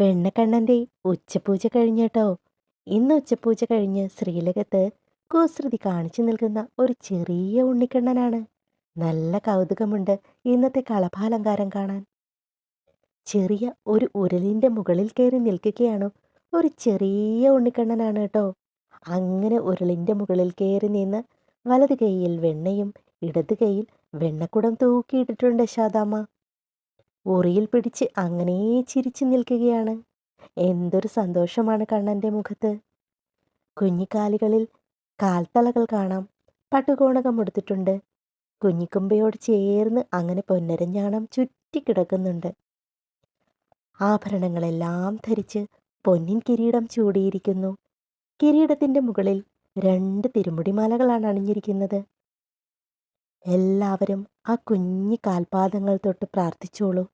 വെണ്ണക്കണ്ണന്റെ ഉച്ചപൂജ കഴിഞ്ഞേട്ടോ. ഇന്ന് ഉച്ചപൂജ കഴിഞ്ഞ് ശ്രീലകത്ത് കുസൃതി കാണിച്ചു നിൽക്കുന്ന ഒരു ചെറിയ ഉണ്ണിക്കണ്ണനാണ്. നല്ല കൗതുകമുണ്ട് ഇന്നത്തെ കളഭാലങ്കാരം കാണാൻ. ചെറിയ ഒരു ഉരലിന്റെ മുകളിൽ കയറി നിൽക്കുകയാണ് ഒരു ചെറിയ ഉണ്ണിക്കണ്ണനാണ് കേട്ടോ. അങ്ങനെ ഉരളിന്റെ മുകളിൽ കയറി നിന്ന് വലത് കൈയിൽ വെണ്ണയും ഇടത് കൈയിൽ വെണ്ണക്കുടം തൂക്കിയിട്ടിട്ടുണ്ട് ശാദാമ്മ. ഉറിയിൽ പിടിച്ച് അങ്ങനെ ചിരിച്ചു നിൽക്കുകയാണ്. എന്തൊരു സന്തോഷമാണ് കണ്ണന്റെ മുഖത്ത്. കുഞ്ഞിക്കാലുകളിൽ കാൽത്തളകൾ കാണാം. പട്ടുകോണകം എടുത്തിട്ടുണ്ട്. കുഞ്ഞിക്കുമ്പയോട് ചേർന്ന് അങ്ങനെ പൊന്നരഞ്ഞാണം ചുറ്റിക്കിടക്കുന്നുണ്ട് ആഭരണങ്ങളെല്ലാം ധരിച്ച് പൊന്നിൻ കിരീടം ചൂടിയിരിക്കുന്നു. കിരീടത്തിന്റെ മുകളിൽ രണ്ട് തിരുമുടിമാലകളാണ് അണിഞ്ഞിരിക്കുന്നത്. എല്ലാവരും ആ കുഞ്ഞി കാൽപാദങ്ങൾ തൊട്ട് പ്രാർത്ഥിച്ചോളൂ.